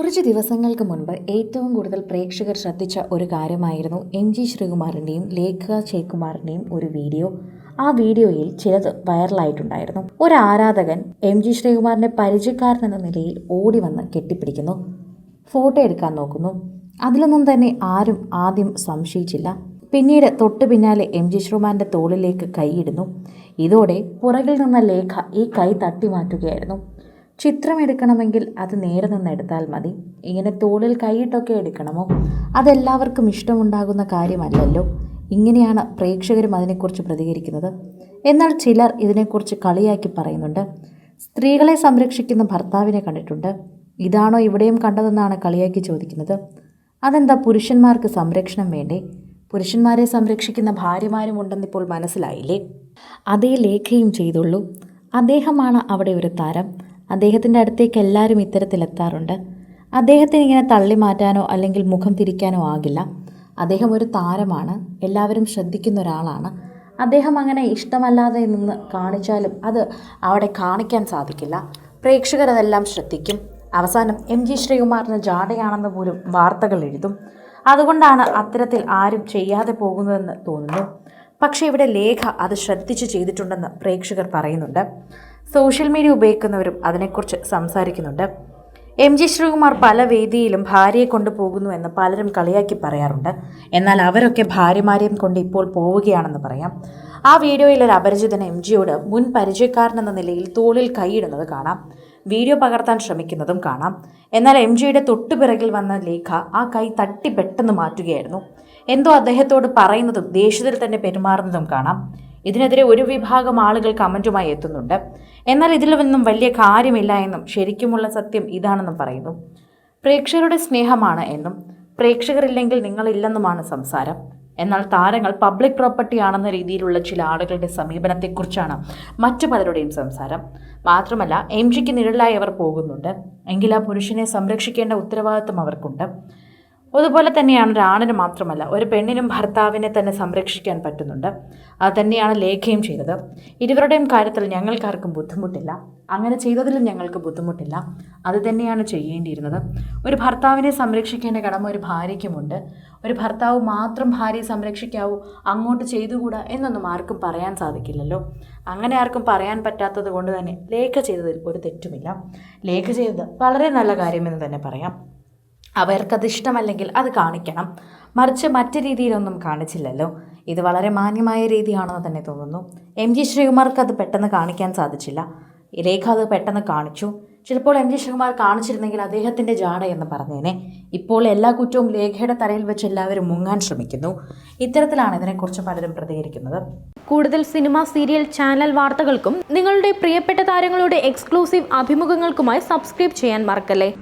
കുറച്ച് ദിവസങ്ങൾക്ക് മുൻപ് ഏറ്റവും കൂടുതൽ പ്രേക്ഷകർ ശ്രദ്ധിച്ച ഒരു കാര്യമായിരുന്നു എം ജി ശ്രീകുമാറിന്റെയും ലേഖ ജയകുമാറിന്റെയും ഒരു വീഡിയോ. ആ വീഡിയോയിൽ ചിലത് വൈറലായിട്ടുണ്ടായിരുന്നു. ഒരു ആരാധകൻ എം ജി ശ്രീകുമാറിന്റെ പരിചയക്കാരൻ എന്ന നിലയിൽ ഓടി വന്ന് കെട്ടിപ്പിടിക്കുന്നു. ഫോട്ടോ എടുക്കാൻ നോക്കുന്നു. അതിലൊന്നും തന്നെ ആരും ആദ്യം സംശയിച്ചില്ല. പിന്നീട് തൊട്ടു പിന്നാലെ എം ജി ശ്രീകുമാറിന്റെ തോളിലേക്ക് കൈയിടുന്നു. ഇതോടെ പുറകിൽ നിന്ന ലേഖ ഈ കൈ തട്ടി മാറ്റുകയായിരുന്നു ചിത്രം എടുക്കണമെങ്കിൽ അത് നേരെ നിന്ന് എടുത്താൽ മതി. ഇങ്ങനെ തോളിൽ കൈയിട്ടൊക്കെ എടുക്കണമോ? അതെല്ലാവർക്കും ഇഷ്ടമുണ്ടാകുന്ന കാര്യമല്ലല്ലോ. ഇങ്ങനെയാണ് പ്രേക്ഷകരും അതിനെക്കുറിച്ച് പ്രതികരിക്കുന്നത്. എന്നാൽ ചിലർ ഇതിനെക്കുറിച്ച് കളിയാക്കി പറയുന്നുണ്ട്. സ്ത്രീകളെ സംരക്ഷിക്കുന്ന ഭർത്താവിനെ കണ്ടിട്ടുണ്ട്. ഇതാണോ ഇവിടെയും കണ്ടതെന്നാണ് കളിയാക്കി ചോദിക്കുന്നത്. അതെന്താ പുരുഷന്മാർക്ക് സംരക്ഷണം വേണ്ടേ? പുരുഷന്മാരെ സംരക്ഷിക്കുന്ന ഭാര്യമാരും ഉണ്ടെന്നിപ്പോൾ മനസ്സിലായില്ലേ? അതേ ലേഖയും ചെയ്തുള്ളൂ. അദ്ദേഹമാണ് അവിടെ ഒരു താരം. അദ്ദേഹത്തിന്റെ അടുത്തേക്ക് എല്ലാവരും ഇത്തരത്തിലെത്താറുണ്ട്. അദ്ദേഹത്തിന് ഇങ്ങനെ തള്ളി മാറ്റാനോ അല്ലെങ്കിൽ മുഖം തിരിക്കാനോ ആകില്ല. അദ്ദേഹം ഒരു താരമാണ്. എല്ലാവരും ശ്രദ്ധിക്കുന്ന ഒരാളാണ്. അദ്ദേഹം അങ്ങനെ ഇഷ്ടമല്ലാതെ നിന്ന് കാണിച്ചാലും അത് അവിടെ കാണിക്കാൻ സാധിക്കില്ല. പ്രേക്ഷകർ അതെല്ലാം ശ്രദ്ധിക്കും. അവസാനം എം ജി ശ്രീകുമാറിന് ജാടയാണെന്ന് പോലും വാർത്തകൾ എഴുതും. അതുകൊണ്ടാണ് അത്തരത്തിൽ ആരും ചെയ്യാതെ പോകുന്നതെന്ന് തോന്നുന്നു. പക്ഷേ ഇവിടെ ലേഖ അത് ശ്രദ്ധിച്ച് ചെയ്തിട്ടുണ്ടെന്ന് പ്രേക്ഷകർ പറയുന്നുണ്ട്. സോഷ്യൽ മീഡിയ ഉപയോഗിക്കുന്നവരും അതിനെക്കുറിച്ച് സംസാരിക്കുന്നുണ്ട്. എം ജി ശ്രീകുമാർ പല വേദിയിലും ഭാര്യയെ കൊണ്ടുപോകുന്നു എന്ന് പലരും കളിയാക്കി പറയാറുണ്ട്. എന്നാൽ അവരൊക്കെ ഭാര്യമാരെയും കൊണ്ട് ഇപ്പോൾ പോവുകയാണെന്ന് പറയാം. ആ വീഡിയോയിൽ ഒരു അപരിചിതൻ എം ജിയോട് മുൻ പരിചയക്കാരനെന്ന നിലയിൽ തോളിൽ കൈയിടുന്നത് കാണാം. വീഡിയോ പകർത്താൻ ശ്രമിക്കുന്നതും കാണാം. എന്നാൽ എം ജിയുടെ തൊട്ടുപിറകിൽ വന്ന ലേഖ ആ കൈ തട്ടി പെട്ടെന്ന് മാറ്റുകയായിരുന്നു. എന്തോ അദ്ദേഹത്തോട് പറയുന്നതും ദേഷ്യത്തിൽ തന്നെ പെരുമാറുന്നതും കാണാം. ഇതിനെതിരെ ഒരു വിഭാഗം ആളുകൾ കമന്റുമായി എത്തുന്നുണ്ട്. എന്നാൽ ഇതിലൊന്നും വലിയ കാര്യമില്ല എന്നും ശരിക്കുമുള്ള സത്യം ഇതാണെന്നും പറയുന്നു. പ്രേക്ഷകരുടെ സ്നേഹമാണ് എന്നും പ്രേക്ഷകരില്ലെങ്കിൽ നിങ്ങളില്ലെന്നുമാണ് സംസാരം. എന്നാൽ താരങ്ങൾ പബ്ലിക് പ്രോപ്പർട്ടി ആണെന്ന രീതിയിലുള്ള ചില ആളുകളുടെ സമീപനത്തെക്കുറിച്ചാണ് മറ്റു പലരുടെയും സംസാരം. മാത്രമല്ല എം ജിക്ക് നിഴലായി അവർ പോകുന്നുണ്ട്. എങ്കിൽ ആ പുരുഷനെ സംരക്ഷിക്കേണ്ട ഉത്തരവാദിത്വം അവർക്കുണ്ട്. അതുപോലെ തന്നെയാണ് ഒരാണിന് മാത്രമല്ല ഒരു പെണ്ണിനും ഭർത്താവിനെ തന്നെ സംരക്ഷിക്കാൻ പറ്റുന്നുണ്ട്. അത് തന്നെയാണ് ലേഖയും ചെയ്തത്. ഇരുവരുടെയും കാര്യത്തിൽ ഞങ്ങൾക്കാർക്കും ബുദ്ധിമുട്ടില്ല. അങ്ങനെ ചെയ്തതിലും ഞങ്ങൾക്ക് ബുദ്ധിമുട്ടില്ല. അത് തന്നെയാണ് ചെയ്യേണ്ടിയിരുന്നത്. ഒരു ഭർത്താവിനെ സംരക്ഷിക്കേണ്ട കടമ ഒരു ഭാര്യയ്ക്കുമുണ്ട്. ഒരു ഭർത്താവ് മാത്രം ഭാര്യയെ സംരക്ഷിക്കാവൂ അങ്ങോട്ട് ചെയ്തുകൂടാ എന്നൊന്നും ആർക്കും പറയാൻ സാധിക്കില്ലല്ലോ. അങ്ങനെ ആർക്കും പറയാൻ പറ്റാത്തത് കൊണ്ട് തന്നെ ലേഖ ചെയ്തതിൽ ഒരു തെറ്റുമില്ല. ലേഖ ചെയ്തത് വളരെ നല്ല കാര്യമെന്ന് തന്നെ പറയാം. അവർക്കത് ഇഷ്ടമല്ലെങ്കിൽ അത് കാണിക്കണം. മറിച്ച് മറ്റു രീതിയിലൊന്നും കാണിച്ചില്ലല്ലോ. ഇത് വളരെ മാന്യമായ രീതിയാണെന്ന് തന്നെ തോന്നുന്നു. എം ജി ശ്രീകുമാർക്ക് അത് പെട്ടെന്ന് കാണിക്കാൻ സാധിച്ചില്ല. രേഖ അത് പെട്ടെന്ന് കാണിച്ചു. ചിലപ്പോൾ എം ജി ശ്രീകുമാർ കാണിച്ചിരുന്നെങ്കിൽ അദ്ദേഹത്തിന്റെ ജാട എന്ന് പറഞ്ഞേനെ. ഇപ്പോൾ എല്ലാ കുറ്റവും ലേഖയുടെ തലയിൽ വെച്ച് എല്ലാവരും മുങ്ങാൻ ശ്രമിക്കുന്നു. ഇത്തരത്തിലാണ് ഇതിനെക്കുറിച്ച് പലരും പ്രതികരിക്കുന്നത്. കൂടുതൽ സിനിമ സീരിയൽ ചാനൽ വാർത്തകൾക്കും നിങ്ങളുടെ പ്രിയപ്പെട്ട താരങ്ങളുടെ എക്സ്ക്ലൂസീവ് അഭിമുഖങ്ങൾക്കുമായി സബ്സ്ക്രൈബ് ചെയ്യാൻ മറക്കല്ലേ?